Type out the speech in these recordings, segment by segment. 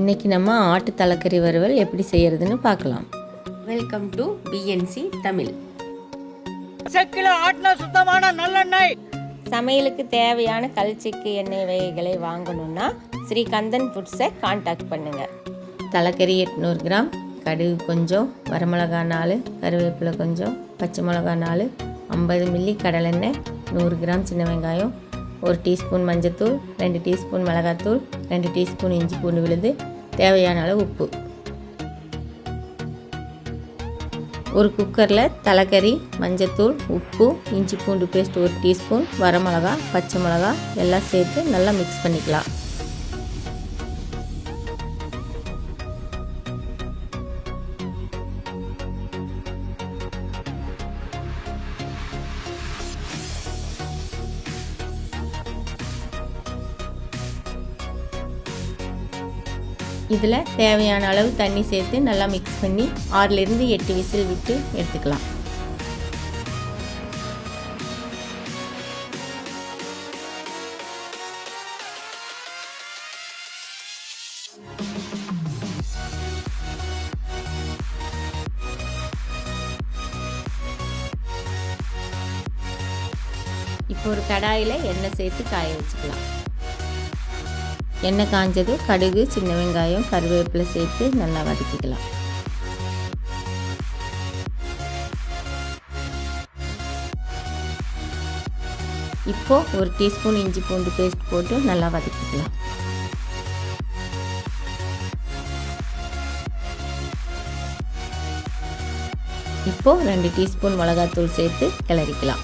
இன்றைக்கி நம்ம ஆட்டு தலைக்கறி வறுவல் எப்படி செய்கிறதுன்னு பார்க்கலாம். வெல்கம் டு பிஎன்சி தமிழ் செக்கில ஆட்டின சுத்தமான நல்லெண்ணெய். சமையலுக்கு தேவையான கல்ச்சிக்கு எண்ணெய் வகைகளை வாங்கணுன்னா ஸ்ரீ கந்தன் ஃபுட்ஸை காண்டாக்ட் பண்ணுங்கள் தலைக்கறி எட்நூறு கிராம் கடுகு கொஞ்சம் வரமிளகா நாலு கருவேப்பிலை கொஞ்சம் பச்சை மிளகா நாலு ஐம்பது மில்லி கடலெண்ணெய் நூறு கிராம் சின்ன வெங்காயம் ஒரு டீஸ்பூன் மஞ்சத்தூள் ரெண்டு டீஸ்பூன் மிளகாத்தூள் ரெண்டு டீஸ்பூன் இஞ்சி பூண்டு விழுது தேவையான அளவு உப்பு. ஒரு குக்கரில் தலைக்கறி மஞ்சத்தூள் உப்பு இஞ்சி பூண்டு பேஸ்ட் ஒரு டீஸ்பூன் வரமிளகா பச்சை மிளகா எல்லாம் சேர்த்து நல்லா மிக்ஸ் பண்ணிக்கலாம். இதில் தேவையான அளவு தண்ணி சேர்த்து நல்லா மிக்ஸ் பண்ணி ஆறுலேருந்து எட்டு விசில் விட்டு எடுத்துக்கலாம். இப்போ ஒரு கடாயில் எண்ணெய் சேர்த்து காய வச்சுக்கலாம். எண்ணெய் காஞ்சது கடுகு சின்ன வெங்காயம் கருவேப்பிலை சேர்த்து நல்லா வதக்கிக்கலாம். இப்போ ஒரு டீஸ்பூன் இஞ்சி பூண்டு பேஸ்ட் போட்டு நல்லா வதக்கிக்கலாம். இப்போ ரெண்டு டீஸ்பூன் மிளகாத்தூள் சேர்த்து கிளறிக்கலாம்.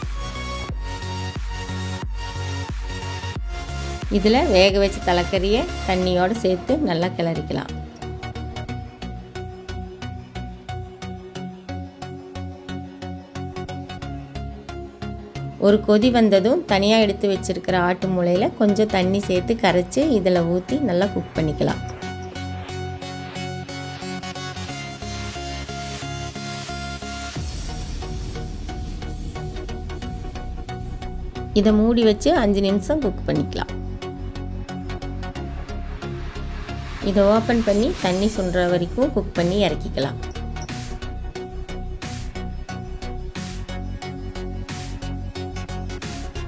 இதில் வேக வச்ச தலைக்கறியை தண்ணியோடு சேர்த்து நல்லா கிளறிக்கலாம். ஒரு கொதி வந்ததும் தனியாக எடுத்து வச்சுருக்கிற ஆட்டு மூளையில் கொஞ்சம் தண்ணி சேர்த்து கரைச்சி இதில் ஊற்றி நல்லா குக் பண்ணிக்கலாம். இதை மூடி வச்சு அஞ்சு நிமிஷம் குக் பண்ணிக்கலாம். இதை ஓப்பன் பண்ணி தண்ணி சுண்டுற வரைக்கும் குக் பண்ணி இறக்கிக்கலாம்.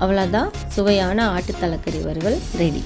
அவ்வளோதான் சுவையான ஆட்டு தலைக்கறி வறுவல் ரெடி